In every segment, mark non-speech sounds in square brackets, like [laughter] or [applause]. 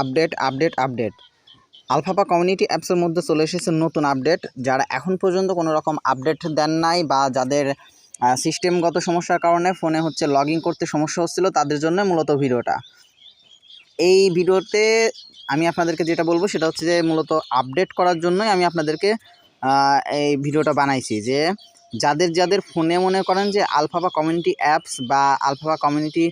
Update update update. আলফাপা community অ্যাপসের মধ্যে চলে এসেছে নতুন আপডেট, যারা এখন পর্যন্ত কোনো রকম আপডেট দেন নাই বা যাদের সিস্টেমগত সমস্যার কারণে ফোনে হচ্ছে লগ করতে সমস্যা হচ্ছিল, তাদের জন্য মূলত ভিডিওটা। এই ভিডিওতে আমি আপনাদেরকে যেটা বলব সেটা হচ্ছে যে মূলত আপডেট করার জন্যই আমি আপনাদেরকে এই ভিডিওটা বানাইছি যে যাদের যাদের ফোনে মনে করেন যে আলফাপা কমিউনিটি অ্যাপস বা আলফাপা কমিউনিটি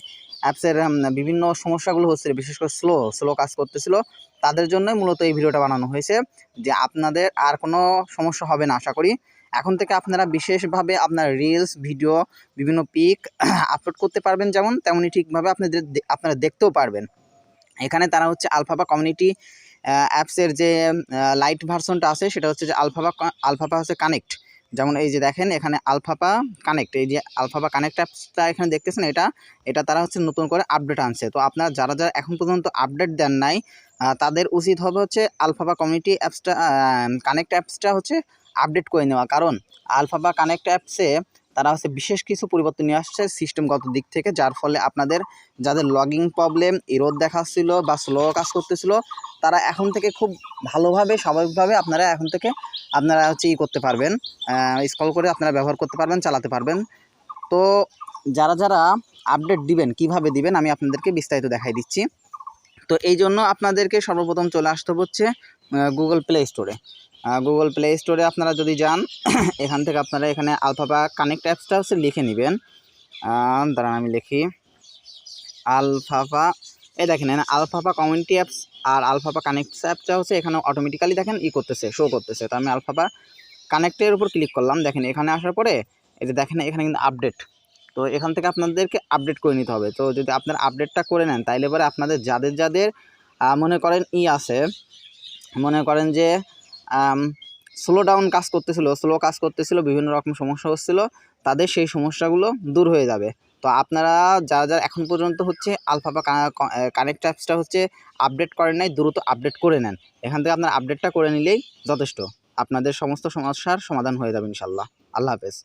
অ্যাপসের বিভিন্ন সমস্যাগুলো হচ্ছে, বিশেষ করে স্লো স্লো কাজ করতেছিল। তাদের জন্যই মূলত এই ভিডিওটা বানানো হয়েছে যে আপনাদের আর কোনো সমস্যা হবে না, আশা করি। এখন থেকে আপনারা বিশেষভাবে আপনার রিলস ভিডিও বিভিন্ন পিক আপলোড [clears throat] করতে পারবেন যেমন তেমনই ঠিকভাবে আপনাদের আপনারা দেখতেও পারবেন। এখানে তারা হচ্ছে আলফাপা কমিউনিটি অ্যাপসের যে লাইট ভার্সনটা আছে, সেটা হচ্ছে যে আলফাপা আলফাপা হচ্ছে কানেক্ট যেমন এই যে দেখেন, এখানে আলফাপা কানেক্ট এই যে আলফাপা কানেক্ট অ্যাপসটা এখানে দেখতেছেন এটা এটা তারা হচ্ছে নতুন করে আপডেট আনছে। তো আপনারা যারা যারা এখন পর্যন্ত আপডেট দেন নাই তাদের উচিত হবে হচ্ছে আলফাপা কমিউনিটি অ্যাপসটা কানেক্ট অ্যাপসটা হচ্ছে আপডেট করে নেওয়া। কারণ আলফাপা কানেক্ট অ্যাপসে তারা হচ্ছে বিশেষ কিছু পরিবর্তন নিয়ে আসছে সিস্টেমগত দিক থেকে, যার ফলে আপনাদের যাদের লগিং প্রবলেম ইরোড দেখাচ্ছিল বা স্লো কাজ করতেছিল, তারা এখন থেকে খুব ভালোভাবে, স্বাভাবিকভাবে আপনারা এখন থেকে আপনারা হচ্ছে ই করতে পারবেন স্কল করে আপনারা ব্যবহার করতে পারবেন, চালাতে পারবেন। তো যারা যারা আপডেট দিবেন, কীভাবে দিবেন, আমি আপনাদেরকে বিস্তারিত দেখাই দিচ্ছি। তো এই জন্য আপনাদেরকে সর্বপ্রথম চলে আসতে হচ্ছে গুগল প্লে স্টোরে গুগল প্লে স্টোরে আপনারা যদি যান, [clears throat] এখান থেকে আপনারা এখানে আলফাপা কানেক্ট অ্যাপসটা হচ্ছে লিখে নেবেন। দাঁড়ান আমি লিখি। আলফাপা এই দেখেন, এখানে আলফাপা কমিউনিটি অ্যাপস আর আলফাপা কানেক্ট অ্যাপটা হচ্ছে এখানে অটোমেটিক্যালি দেখেন ই করতেছে শো করতেছে। তো আমি আলফাপা কানেক্টের উপর ক্লিক করলাম। দেখেন, এখানে আসার পরে এই যে দেখেন, এখানে কিন্তু আপডেট তো এখান থেকে আপনাদেরকে আপডেট করে নিতে হবে। তো যদি আপনার আপডেটটা করে নেন, তাইলে পরে আপনাদের যাদের যাদের মনে করেন ই আছে মনে করেন যে স্লো ডাউন কাজ করতেছিল স্লো কাজ করতেছিল, বিভিন্ন রকম সমস্যা হচ্ছিল, তাদের সেই সমস্যাগুলো দূর হয়ে যাবে। তো আপনারা যারা যারা এখন পর্যন্ত হচ্ছে আলফা বা কানেক্ট অ্যাপসটা হচ্ছে আপডেট করেন নাই, দ্রুত আপডেট করে নেন। এখান থেকে আপনার আপডেটটা করে নিলেই যথেষ্ট। আপনাদের সমস্ত সমস্যার সমাধান হয়ে যাবে ইনশাল্লাহ আল্লাহ হাফেজ।